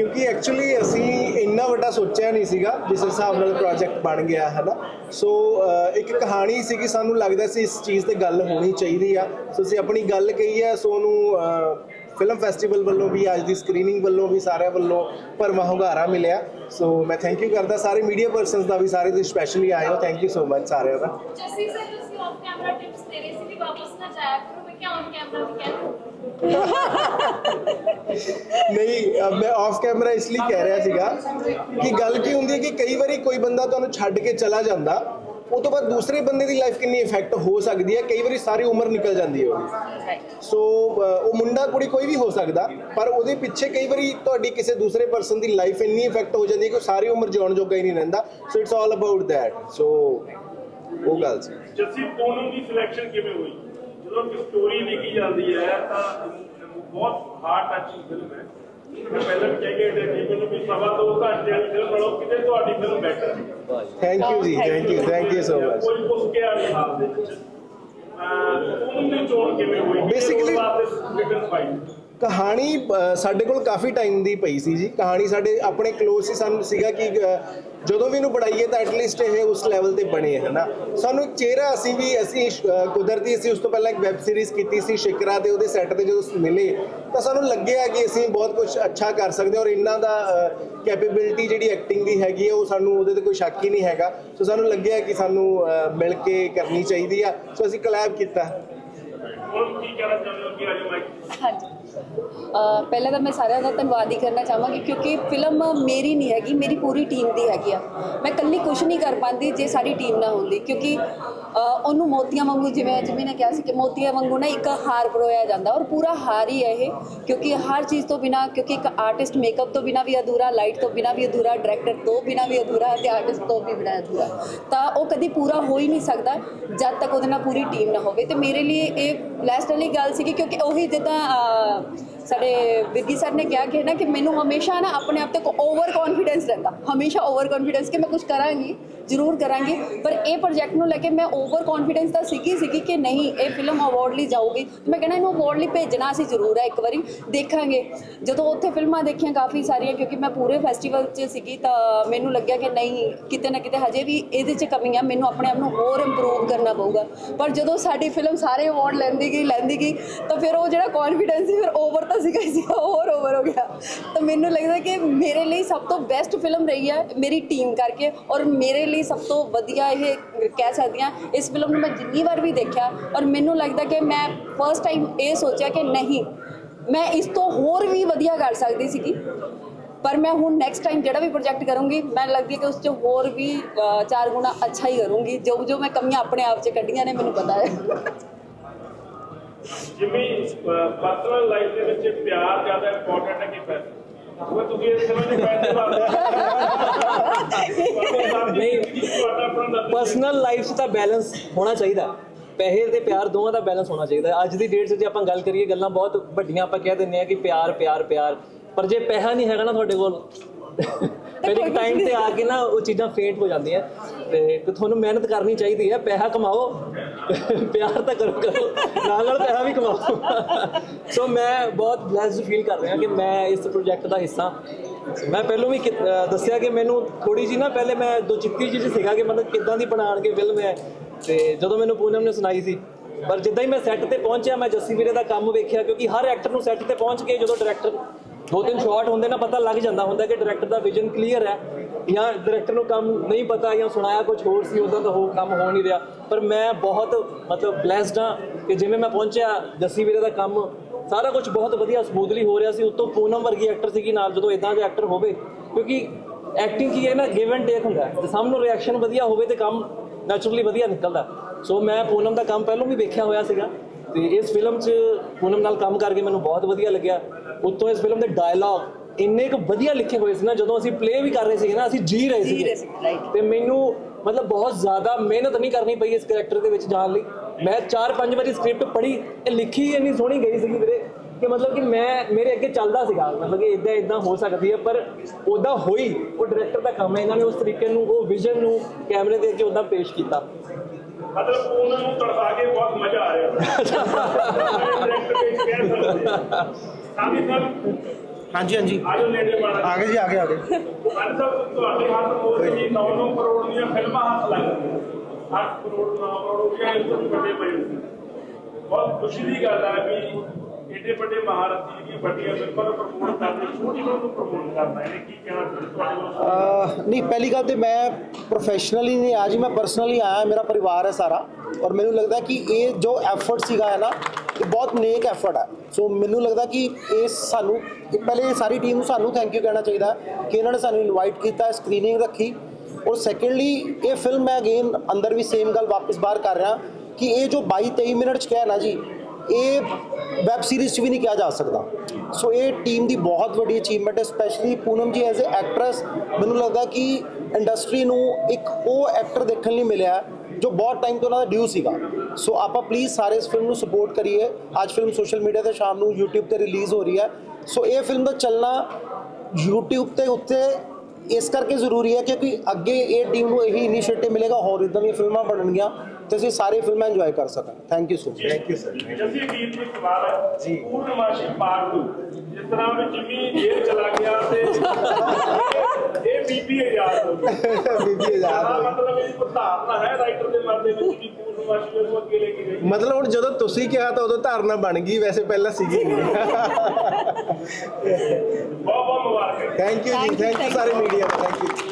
ਕਿਉਂਕਿ ਐਕਚੁਅਲੀ ਅਸੀਂ ਇੰਨਾ ਵੱਡਾ ਸੋਚਿਆ ਨਹੀਂ ਸੀਗਾ ਜਿਸ ਹਿਸਾਬ ਨਾਲ ਪ੍ਰੋਜੈਕਟ ਬਣ ਗਿਆ ਹੈ ਨਾ ਸੋ ਇੱਕ ਕਹਾਣੀ ਸੀ ਕਿ ਸਾਨੂੰ ਲੱਗਦਾ ਸੀ ਇਸ ਚੀਜ਼ ਤੇ ਗੱਲ ਹੋਣੀ ਚਾਹੀਦੀ ਆ। ਸੋ ਅਸੀਂ ਆਪਣੀ ਗੱਲ ਕਹੀ ਹੈ ਸੋ ਉਹਨੂੰ ਫਿਲਮ ਫੈਸਟੀਵਲ ਵੱਲੋਂ ਵੀ, ਅੱਜ ਦੀ ਸਕਰੀਨਿੰਗ ਵੱਲੋਂ ਵੀ ਸਾਰਿਆਂ ਵੱਲੋਂ ਭਰਵਾਂ ਹੁੰਗਾਰਾ ਮਿਲਿਆ। ਸੋ ਮੈਂ ਥੈਂਕ ਯੂ ਕਰਦਾ, ਸਾਰੇ ਮੀਡੀਆ ਪਰਸਨਸ ਦਾ ਵੀ, ਸਾਰੇ ਤੁਸੀਂ ਸਪੈਸ਼ਲੀ ਆਏ ਹੋ ਥੈਂਕ ਯੂ ਸੋ ਮਚ ਸਾਰਿਆਂ ਦਾ। ਜੱਸੀ ਸਰ ਤੁਸੀਂ ਆਫ ਕੈਮਰਾ ਟਿਪਸ ਦੇ ਰਹੇ ਸੀ ਵੀ ਵਾਪਸ ਨਾ ਜਾਇਆ ਕਰੋ, ਮੈਂ ਕਿਹਾ ਔਨ ਕੈਮਰਾ ਵੀ ਕਹਿ ਨਹੀਂ ਅਹ ਮੈਂ ਆਫ ਕੈਮਰਾ ਇਸ ਲਈ ਕਹਿ ਰਿਹਾ ਸੀਗਾ ਕਿ ਗੱਲ ਕੀ ਹੁੰਦੀ ਹੈ ਕਿ ਕਈ ਵਾਰੀ ਕੋਈ ਬੰਦਾ ਤੁਹਾਨੂੰ ਛੱਡ ਕੇ ਚਲਾ ਜਾਂਦਾ ਉਹ ਤੋਂ ਬਾਅਦ ਦੂਸਰੇ ਬੰਦੇ ਦੀ ਲਾਈਫ ਕਿੰਨੀ ਇਫੈਕਟ ਹੋ ਸਕਦੀ ਹੈ ਕਈ ਵਾਰੀ ਸਾਰੀ ਉਮਰ ਨਿਕਲ ਜਾਂਦੀ ਹੈ ਉਹਦੀ। ਸੋ ਅਹ, ਉਹ ਮੁੰਡਾ ਕੁੜੀ ਕੋਈ ਵੀ ਹੋ ਸਕਦਾ ਪਰ ਉਹਦੇ ਪਿੱਛੇ ਕਈ ਵਾਰੀ ਤੁਹਾਡੀ ਕਿਸੇ ਦੂਸਰੇ ਪਰਸਨ ਦੀ ਲਾਈਫ ਇੰਨੀ ਇਫੈਕਟ ਹੋ ਜਾਂਦੀ ਹੈ ਕਿ ਉਹ ਸਾਰੀ ਉਮਰ ਜਿਉਣ ਜੋਗਾ ਹੀ ਨਹੀਂ ਰਹਿੰਦਾ। So it's all about that so ਉਹ ਗੱਲ ਸੀ। ਜੱਸੀ ਪੂਨਮ ਦੀ ਸਿਲੈਕਸ਼ਨ ਕਿਵੇਂ ਹੋਈ? ਜਦੋਂ ਕਿ ਸਟੋਰੀ ਲਿਖੀ ਜਾਂਦੀ ਹੈ ਤਾਂ ਬਹੁਤ ਹਾਰਟ ਟੱਚਿੰਗ ਫਿਲਮ ਹੈ। ਮੈਂ ਪਹਿਲਾਂ ਵੀ ਕਹਿ ਕੇ ਹਟਿਆ ਸੀ ਮੈਨੂੰ ਵੀ ਸਵਾ ਦੋ ਘੰਟੇ ਵਾਲੀ ਫਿਲਮ ਨਾਲੋਂ ਕਿਤੇ ਤੁਹਾਡੀ ਫਿਲਮ ਬੈਟਰ ਹੈ ਥੈਂਕ ਯੂ ਜੀ thank you thank you so much ਕੋਈ ਪੁੱਛ ਕੇ ਆ ਨਹੀਂ ਹਾਲ ਦੇ ਵਿੱਚ। ਪੂਨਮ ਦੀ ਚੋਣ ਕਿਵੇਂ ਹੋਈ Basically- ਰਿਟਨ ਫਾਈਲ ਕਹਾਣੀ ਸਾਡੇ ਕੋਲ ਕਾਫੀ ਟਾਈਮ ਦੀ ਪਈ ਸੀ ਜੀ। ਕਹਾਣੀ ਸਾਡੇ ਆਪਣੇ ক্লোਜ਼ ਸੀ ਸਾਨੂੰ ਸੀਗਾ ਕਿ ਜਦੋਂ ਵੀ ਇਹਨੂੰ ਪੜਾਈਏ ਤਾਂ ਐਟਲੀਸਟ ਇਹ ਉਸ ਲੈਵਲ ਤੇ ਬਣੇ ਹੈ ਨਾ। ਸਾਨੂੰ ਇੱਕ ਚਿਹਰਾ ਅਸੀਂ ਵੀ ਅਸੀਂ ਕੁਦਰਤੀ ਅਸੀਂ ਉਸ ਤੋਂ ਪਹਿਲਾਂ ਇੱਕ ਵੈਬ ਸੀਰੀਜ਼ ਕੀਤੀ ਸੀ ਸ਼ਿਕਰਾ ਤੇ ਉਹਦੇ ਸੈੱਟ ਤੇ ਜਦੋਂ ਮਿਲੇ ਤਾਂ ਸਾਨੂੰ ਲੱਗਿਆ ਕਿ ਅਸੀਂ ਬਹੁਤ ਕੁਝ ਅੱਛਾ ਕਰ ਸਕਦੇ ਹਾਂ ਔਰ ਇਹਨਾਂ ਦਾ ਕੈਪੇਬਿਲਿਟੀ ਜਿਹੜੀ ਐਕਟਿੰਗ ਦੀ ਹੈਗੀ ਹੈ ਉਹ ਸਾਨੂੰ ਉਹਦੇ ਤੇ ਕੋਈ ਸ਼ੱਕ ਹੀ ਨਹੀਂ ਹੈਗਾ। ਸੋ ਸਾਨੂੰ ਲੱਗਿਆ ਕਿ ਸਾਨੂੰ ਮਿਲ ਕੇ ਕਰਨੀ ਚਾਹੀਦੀ ਆ। ਸੋ ਅਸੀਂ ਕਲੈਬ ਕੀਤਾ। ਹਾਂਜੀ। ਪਹਿਲਾਂ ਤਾਂ ਮੈਂ ਸਾਰਿਆਂ ਦਾ ਧੰਨਵਾਦ ਹੀ ਕਰਨਾ ਚਾਹਾਂਗੀ ਕਿਉਂਕਿ ਫਿਲਮ ਮੇਰੀ ਨਹੀਂ ਹੈਗੀ, ਮੇਰੀ ਪੂਰੀ ਟੀਮ ਦੀ ਹੈਗੀ ਆ। ਮੈਂ ਇਕੱਲੀ ਕੁਝ ਨਹੀਂ ਕਰ ਪਾਉਂਦੀ ਜੇ ਸਾਡੀ ਟੀਮ ਨਾ ਹੁੰਦੀ, ਕਿਉਂਕਿ ਉਹਨੂੰ ਮੋਤੀਆਂ ਵਾਂਗੂ ਜਿਵੇਂ ਜਿਵੇਂ ਨੇ ਕਿਹਾ ਸੀ ਕਿ ਮੋਤੀਆਂ ਵਾਂਗੂ ਨਾ ਇੱਕ ਹਾਰ ਪਰੋਇਆ ਜਾਂਦਾ ਔਰ ਪੂਰਾ ਹਾਰ ਹੀ ਹੈ ਇਹ, ਕਿਉਂਕਿ ਹਰ ਚੀਜ਼ ਤੋਂ ਬਿਨਾ, ਕਿਉਂਕਿ ਇੱਕ ਆਰਟਿਸਟ ਮੇਕਅਪ ਤੋਂ ਬਿਨਾ ਵੀ ਅਧੂਰਾ ਲਾਈਟ ਤੋਂ ਬਿਨਾ ਵੀ ਅਧੂਰਾ ਡਾਇਰੈਕਟਰ ਤੋਂ ਬਿਨਾ ਵੀ ਅਧੂਰਾ ਤੇ ਆਰਟਿਸਟ ਤੋਂ ਵੀ ਬਿਨਾ ਅਧੂਰਾ, ਤਾਂ ਉਹ ਕਦੀ ਪੂਰਾ ਹੋ ਹੀ ਨਹੀਂ ਸਕਦਾ ਜਦ ਤੱਕ ਉਹਦੇ ਨਾਲ ਪੂਰੀ ਟੀਮ ਨਾ ਹੋਵੇ। ਤੇ ਮੇਰੇ ਲਈ ਇਹ ਬਲੈਸਡ ਵਾਲੀ ਗੱਲ ਸੀ ਕਿਉਂਕਿ ਉਹੀ ਜਿੱਦਾਂ ਸਾਡੇ ਵਿੱਗੀ ਸਰ ਨੇ ਕਿਹਾ ਕਿ ਨਾ ਕਿ ਮੈਨੂੰ ਹਮੇਸ਼ਾ ਨਾ ਆਪਣੇ ਆਪ ਤੇ ਓਵਰ ਕੌਨਫੀਡੈਂਸ ਰਹਿੰਦਾ। ਹਮੇਸ਼ਾ ਓਵਰ ਕੌਨਫੀਡੈਂਸ ਕਿ ਮੈਂ ਕੁਝ ਕਰਾਂਗੀ। ਜ਼ਰੂਰ ਕਰਾਂਗੇ। ਪਰ ਇਹ ਪ੍ਰੋਜੈਕਟ ਨੂੰ ਲੈ ਕੇ ਮੈਂ ਓਵਰ ਕੌਨਫੀਡੈਂਸ ਤਾਂ ਸੀਗੀ ਸੀਗੀ ਕਿ ਨਹੀਂ, ਇਹ ਫਿਲਮ ਅਵਾਰਡ ਲਈ ਜਾਊਗੀ। ਮੈਂ ਕਹਿੰਦਾ ਇਹਨੂੰ ਅਵਾਰਡ ਲਈ ਭੇਜਣਾ ਅਸੀਂ ਜ਼ਰੂਰ ਹੈ ਇੱਕ ਵਾਰੀ, ਦੇਖਾਂਗੇ। ਜਦੋਂ ਉੱਥੇ ਫਿਲਮਾਂ ਦੇਖੀਆਂ ਕਾਫੀ ਸਾਰੀਆਂ, ਕਿਉਂਕਿ ਮੈਂ ਪੂਰੇ ਫੈਸਟੀਵਲ 'ਚ ਸੀਗੀ ਤਾਂ ਮੈਨੂੰ ਲੱਗਿਆ ਕਿ ਨਹੀਂ, ਕਿਤੇ ਨਾ ਕਿਤੇ ਹਜੇ ਵੀ ਇਹਦੇ 'ਚ ਕਮੀਆਂ, ਮੈਨੂੰ ਆਪਣੇ ਆਪ ਨੂੰ ਹੋਰ ਇੰਪਰੂਵ ਕਰਨਾ ਪਊਗਾ। ਪਰ ਜਦੋਂ ਸਾਡੀ ਫਿਲਮ ਸਾਰੇ ਅਵਾਰਡ ਲੈਂਦੀ ਗਈ ਲੈਂਦੀ ਗਈ, ਤਾਂ ਫਿਰ ਉਹ ਜਿਹੜਾ ਕੌਨਫੀਡੈਂਸ ਸੀ, ਫਿਰ ਓਵਰ ਤਾਂ ਸੀਗਾ ਹੀ ਸੀਗਾ, ਹੋਰ ਓਵਰ ਹੋ ਗਿਆ। ਤਾਂ ਮੈਨੂੰ ਲੱਗਦਾ ਕਿ ਮੇਰੇ ਲਈ ਸਭ ਤੋਂ ਬੈਸਟ ਫਿਲਮ ਰਹੀ ਹੈ ਮੇਰੀ ਟੀਮ ਕਰਕੇ ਔਰ ਮੇਰੇ ਲਈ ਸਭ ਤੋਂ ਵਧੀਆ ਇਹ ਕਹਿ ਸਕਦੀ ਹਾਂ ਇਸ ਫਿਲਮ ਨੂੰ ਮੈਂ ਜਿੰਨੀ ਵਾਰ ਵੀ ਦੇਖਿਆ ਔਰ ਮੈਨੂੰ ਲੱਗਦਾ ਕਿ ਮੈਂ ਫਰਸਟ ਟਾਈਮ ਇਹ ਸੋਚਿਆ ਕਿ ਨਹੀਂ ਮੈਂ ਇਸ ਤੋਂ ਹੋਰ ਵੀ ਵਧੀਆ ਕਰ ਸਕਦੀ ਸੀਗੀ। ਪਰ ਮੈਂ ਹੁਣ ਨੈਕਸਟ ਟਾਈਮ ਜਿਹੜਾ ਵੀ ਪ੍ਰੋਜੈਕਟ ਕਰੂੰਗੀ ਮੈਂ ਲੱਗਦੀ ਹੈ ਕਿ ਉਸ 'ਚ ਹੋਰ ਵੀ ਚਾਰ ਗੁਣਾ ਅੱਛਾ ਹੀ ਕਰੂੰਗੀ। ਜੋ ਜੋ ਮੈਂ ਕਮੀਆਂ ਆਪਣੇ ਆਪ 'ਚ ਕੱਢੀਆਂ ਨੇ ਮੈਨੂੰ ਪਤਾ ਹੈ। ਜਿਵੇਂ ਪਰਸਨਲ ਲਾਈਫ ਦੇ ਵਿੱਚ ਪਿਆਰ ਜ਼ਿਆਦਾ ਇੰਪੋਰਟੈਂਟ ਹੈ ਕਿ ਪੈਸੇ? ਉਹ ਤੁਸੀਂ ਇਸ ਸਮੇਂ ਦੇ ਪੈਸੇ ਵਾਸਤੇ ਨਹੀਂ। ਤੁਹਾਡਾ ਆਪਣਾ ਦੱਸੋ। ਪਰਸਨਲ ਲਾਈਫ 'ਚ ਤਾਂ ਬੈਲੈਂਸ ਹੋਣਾ ਚਾਹੀਦਾ। ਪੈਸੇ ਤੇ ਪਿਆਰ ਦੋਵਾਂ ਦਾ ਬੈਲੈਂਸ ਹੋਣਾ ਚਾਹੀਦਾ। ਅੱਜ ਦੀ ਡੇਟ 'ਚ ਜੇ ਆਪਾਂ ਗੱਲ ਕਰੀਏ, ਗੱਲਾਂ ਬਹੁਤ ਵੱਡੀਆਂ ਆਪਾਂ ਕਹਿ ਦਿੰਦੇ ਆ ਕਿ ਪਿਆਰ ਪਿਆਰ ਪਿਆਰ। ਪਰ ਜੇ ਪੈਸਾ ਨਹੀਂ ਹੈਗਾ ਨਾ ਤੁਹਾਡੇ ਕੋਲ ਫਿਰ ਇੱਕ ਟਾਈਮ ਤੇ ਆ ਕੇ ਨਾ ਉਹ ਚੀਜ਼ਾਂ ਫੇਂਟ ਹੋ ਜਾਂਦੀਆਂ ਤੇ ਤੁਹਾਨੂੰ ਮਿਹਨਤ ਕਰਨੀ ਚਾਹੀਦੀ ਹੈ ਪੈਸਾ ਕਮਾਓ ਪਿਆਰ ਤਾਂ ਕਰੋ ਕਰੋ ਨਾਲ ਨਾਲ ਪੈਸਾ ਵੀ ਕਮਾਓ। ਸੋ ਮੈਂ ਬਹੁਤ ਬਲੈਸਡ ਫੀਲ ਕਰ ਰਿਹਾ ਕਿ ਮੈਂ ਇਸ ਪ੍ਰੋਜੈਕਟ ਦਾ ਹਿੱਸਾ। ਮੈਂ ਪਹਿਲਾਂ ਵੀ ਦੱਸਿਆ ਕਿ ਮੈਨੂੰ ਥੋੜੀ ਜੀ ਨਾ ਪਹਿਲੇ ਮੈਂ ਦੋ ਚਿੱਤੀ ਜਿਹੀ ਸੀਗਾ ਕਿ ਮਤਲਬ ਕਿੱਦਾਂ ਦੀ ਬਣਾਉਣ ਕੇ ਫਿਲਮ ਹੈ। ਤੇ ਜਦੋਂ ਮੈਨੂੰ ਪੂਨਮ ਨੇ ਸੁਣਾਈ ਸੀ। ਪਰ ਜਿੱਦਾਂ ਹੀ ਮੈਂ ਸੈੱਟ ਤੇ ਪਹੁੰਚਿਆ ਮੈਂ ਜੱਸੀ ਵੀਰੇ ਦਾ ਕੰਮ ਵੇਖਿਆ ਕਿਉਂਕਿ ਹਰ ਐਕਟਰ ਨੂੰ ਸੈੱਟ ਤੇ ਪਹੁੰਚ ਕੇ ਜਦੋਂ ਡਾਇਰੈਕਟਰ ਦੋ ਤਿੰਨ ਸ਼ਾਟ ਹੁੰਦੇ ਨਾ, ਪਤਾ ਲੱਗ ਜਾਂਦਾ ਹੁੰਦਾ ਕਿ ਡਾਇਰੈਕਟਰ ਦਾ ਵਿਜ਼ਨ ਕਲੀਅਰ ਹੈ ਜਾਂ ਡਾਇਰੈਕਟਰ ਨੂੰ ਕੰਮ ਨਹੀਂ ਪਤਾ ਜਾਂ ਸੁਣਾਇਆ ਕੁਝ ਹੋਰ ਸੀ ਉਦਾਂ ਤਾਂ ਹੋ ਕੰਮ ਹੋ ਨਹੀਂ ਰਿਹਾ। ਪਰ ਮੈਂ ਬਹੁਤ, ਮਤਲਬ ਬlesed ਹਾਂ ਕਿ ਜਿਵੇਂ ਮੈਂ ਪਹੁੰਚਿਆ, ਜੱਸੀ ਵੀਰੇ ਦਾ ਕੰਮ ਸਾਰਾ ਕੁਝ ਬਹੁਤ ਵਧੀਆ ਸਮੂਥਲੀ ਹੋ ਰਿਹਾ ਸੀ। ਉਤੋਂ ਪੂਨਮ ਵਰਗੀ ਐਕਟਰ ਸੀਗੀ ਨਾਲ, ਜਦੋਂ ਇਦਾਂ ਦੇ ਐਕਟਰ ਹੋਵੇ, ਕਿਉਂਕਿ ਐਕਟਿੰਗ ਕੀ ਹੈ ਨਾ ਗਿਵ ਐਂਡ ਟੇਕ ਹੁੰਦਾ ਹੈ। ਜੇ ਸਾਹਮਣੇ ਰਿਐਕਸ਼ਨ ਵਧੀਆ ਹੋਵੇ ਤੇ ਕੰਮ ਨੈਚੁਰਲੀ ਵਧੀਆ ਨਿਕਲਦਾ। ਸੋ ਮੈਂ ਪੂਨਮ ਦਾ ਕੰਮ ਪਹਿਲਾਂ ਵੀ ਵੇਖਿਆ ਹੋਇਆ ਸੀਗਾ। ਤੇ ਇਸ ਫਿਲਮ 'ਚ ਪੂਨਮ ਨਾਲ ਕੰਮ ਕਰਕੇ ਮੈਨੂੰ ਬਹੁਤ ਵਧੀਆ ਲੱਗਿਆ। ਉੱਤੋਂ ਇਸ ਫਿਲਮ ਦੇ ਡਾਇਲੌਗ ਇੰਨੇ ਕੁ ਵਧੀਆ ਲਿਖੇ ਹੋਏ ਸੀ ਨਾ ਜਦੋਂ ਅਸੀਂ ਪਲੇ ਵੀ ਕਰ ਰਹੇ ਸੀਗੇ ਨਾ ਅਸੀਂ ਜੀ ਰਹੇ ਜੀ ਰਹੇ ਸੀ ਸੀ, right. ਤੇ ਮੈਨੂੰ ਮਤਲਬ ਬਹੁਤ ਜ਼ਿਆਦਾ ਮਿਹਨਤ ਨਹੀਂ ਕਰਨੀ ਪਈ ਇਸ ਕੈਰੈਕਟਰ ਦੇ ਵਿੱਚ ਜਾਣ ਲਈ। ਮੈਂ ਚਾਰ ਪੰਜ ਵਾਰੀ ਸਕ੍ਰਿਪਟ ਪੜ੍ਹੀ ਇਹ ਲਿਖੀ ਇੰਨੀ ਸੋਹਣੀ ਗਈ ਸੀਗੀ ਵੀਰੇ ਕਿ ਮਤਲਬ ਕਿ ਮੈਂ ਮੇਰੇ ਅੱਗੇ ਚੱਲਦਾ ਸੀਗਾ। ਮਤਲਬ ਕਿ ਇਦਾਂ ਇਦਾਂ ਹੋ ਸਕਦੀ ਹੈ ਪਰ ਉਦਾਂ ਹੋਈ। ਉਹ ਡਾਇਰੈਕਟਰ ਦਾ ਕੰਮ ਹੈ ਇਹਨਾਂ ਨੇ ਉਸ ਤਰੀਕੇ ਨੂੰ ਉਹ ਵਿਜ਼ਨ ਨੂੰ ਕੈਮਰੇ ਦੇ ਅੱਗੇ ਉਦਾਂ ਪੇਸ਼ ਕੀਤਾ। ਮਤਲਬ ਉਹਨਾਂ ਨੂੰ ਤੜਫਾ ਕੇ ਬਹੁਤ ਮਜ਼ਾ ਆ ਰਿਹਾ ਡਾਇਰੈਕਟ ਵਿੱਚ ਕਹਿ ਸਕਦੇ ਹਾਂ। ਸਾਡੀ ਸਰ ਹਾਂਜੀ ਹਾਂਜੀ ਆਜੋ ਨੇੜੇ ਮਾੜਾ ਆ ਗਏ ਜੀ ਆ ਗਏ ਆ ਗਏ ਅੱਜ ਤੱਕ ਤੁਹਾਡੇ ਹੱਥ ਮੋਦੀ ਜੀ 9-9 ਕਰੋੜ ਦੀਆਂ ਫਿਲਮਾਂ ਹੱਥ ਲੱਗ ਗਈਆਂ 8 ਕਰੋੜ 9 ਕਰੋੜ ਹੋ ਗਿਆ ਇਹ ਤੋਂ ਵੀ ਵੱਡੇ ਪਏ ਹੋਏ ਸੀ। ਬਹੁਤ ਖੁਸ਼ੀ ਦੀ ਗੱਲ ਹੈ ਵੀ ਏਡੇ ਵੱਡੇ ਮਹਾਰਥੀ ਦੀਆਂ ਵੱਡੀਆਂ ਫਿਲਮਾਂ ਨੂੰ ਪ੍ਰਮੋਟ ਕਰਦੇ, ਛੋਟੀ ਫਿਲਮ ਨੂੰ ਪ੍ਰਮੋਟ ਕਰਨਾ ਇਹਨੇ ਕੀ ਕਹਿਣਾ ਤੁਹਾਡੇ ਕੋਲ ਨਹੀਂ, ਪਹਿਲੀ ਗੱਲ ਤੇ ਮੈਂ ਪ੍ਰੋਫੈਸ਼ਨਲੀ ਨਹੀਂ ਆਇਆ ਜੀ, ਮੈਂ ਪਰਸਨਲੀ ਆਇਆ ਮੇਰਾ ਪਰਿਵਾਰ ਹੈ ਸਾਰਾ। ਔਰ ਮੈਨੂੰ ਲੱਗਦਾ ਕਿ ਇਹ ਜੋ ਐਫਰਟ ਸੀਗਾ ਹੈ ਨਾ, ਇਹ ਬਹੁਤ ਨੇਕ ਐਫਰਟ ਹੈ। ਸੋ ਮੈਨੂੰ ਲੱਗਦਾ ਕਿ ਇਹ ਸਾਨੂੰ ਪਹਿਲੇ ਸਾਰੀ ਟੀਮ ਨੂੰ ਸਾਨੂੰ ਥੈਂਕ ਯੂ ਕਹਿਣਾ ਚਾਹੀਦਾ ਕਿ ਇਹਨਾਂ ਨੇ ਸਾਨੂੰ ਇਨਵਾਈਟ ਕੀਤਾ ਸਕਰੀਨਿੰਗ ਰੱਖੀ। ਔਰ ਸੈਕੰਡਲੀ ਇਹ ਫਿਲਮ ਮੈਂ ਅਗੇਨ ਅੰਦਰ ਵੀ ਸੇਮ ਗੱਲ ਵਾਪਸ ਬਾਹਰ ਕਰ ਰਿਹਾ ਕਿ ਇਹ ਜੋ 22 23 ਮਿੰਟ ਚ ਕਹਿ ਨਾ ਜੀ ਇਹ ਵੈਬ ਸੀਰੀਜ਼ 'ਚ ਵੀ ਨਹੀਂ ਕਿਹਾ ਜਾ ਸਕਦਾ। ਸੋ ਇਹ ਟੀਮ ਦੀ ਬਹੁਤ ਵੱਡੀ ਅਚੀਵਮੈਂਟ ਹੈ specially Poonam ji as a actress ਮੈਨੂੰ ਲੱਗਦਾ ਕਿ ਇੰਡਸਟਰੀ ਨੂੰ ਇੱਕ ਉਹ ਐਕਟਰ ਦੇਖਣ ਲਈ ਮਿਲਿਆ ਜੋ ਬਹੁਤ ਟਾਈਮ ਤੋਂ ਉਹਨਾਂ ਦਾ ਡਿਊ ਸੀਗਾ। ਸੋ ਆਪਾਂ ਪਲੀਜ਼ ਸਾਰੇ ਇਸ ਫਿਲਮ ਨੂੰ ਸਪੋਰਟ ਕਰੀਏ। ਅੱਜ ਫਿਲਮ ਸੋਸ਼ਲ ਮੀਡੀਆ ਤੇ ਸ਼ਾਮ ਨੂੰ YouTube ਤੇ ਰਿਲੀਜ਼ ਹੋ ਰਹੀ ਹੈ। ਸੋ ਇਹ ਫਿਲਮ ਦਾ ਚੱਲਣਾ YouTube ਤੇ ਉੱਤੇ ਇਸ ਕਰਕੇ ਜ਼ਰੂਰੀ ਹੈ ਕਿਉਂਕਿ ਅੱਗੇ ਇਹ ਟੀਮ ਨੂੰ ਇਹੀ ਇਨੀਸ਼ੀਏਟਿਵ ਮਿਲੇਗਾ, ਹੋਰ ਇਦਾਂ ਦੀਆਂ ਫਿਲਮਾਂ ਬਣਨਗੀਆਂ। ਤੇ ਅਸੀਂ ਸਾਰੇ ਫਿਲਮਾਂ ਇੰਜੋਏ ਕਰ ਸਕਾਂ thank you so much thank you sir Jassi ਵੀਰ ਨੂੰ ਸਵਾਲ ਹੈ ਜੀ ਪੂਰਨਮਾਸ਼ੀ ਪਾਰਟ 2 ਜਿਸ ਤਰ੍ਹਾਂ ਵੀ ਜਿੰਮੀ ਜੇਲ੍ਹ ਚਲਾ ਗਿਆ ਤੇ ਇਹ ਬੀਬੀ ਆਜ਼ਾਦ ਹੋ ਗਈ ਬੀਬੀ ਆਜ਼ਾਦ ਸਾਰਾ ਹੋ ਗਈ। ਮਤਲਬ ਇਹ ਕੋਈ ਧਾਰਨਾ ਹੈ ਰਾਈਟਰ ਦੇ ਮਨ ਦੇ ਵਿੱਚ ਕਿ ਪੂਰਨਮਾਸ਼ੀ ਨੂੰ ਅੱਗੇ ਲੈ ਕੇ ਗਈ ਮਤਲਬ ਹੁਣ ਜਦੋਂ ਤੁਸੀਂ ਕਿਹਾ ਤਾਂ ਉਦੋਂ ਧਾਰਨਾ ਬਣ ਗਈ ਵੈਸੇ ਪਹਿਲਾਂ ਸੀਗੀ ਨਹੀਂ ਬਹੁਤ ਬਹੁਤ ਮੁਬਾਰਕ ਥੈਂਕ ਯੂ ਜੀ Thank you, thank you thank ਸਾਰੇ you. Media thank you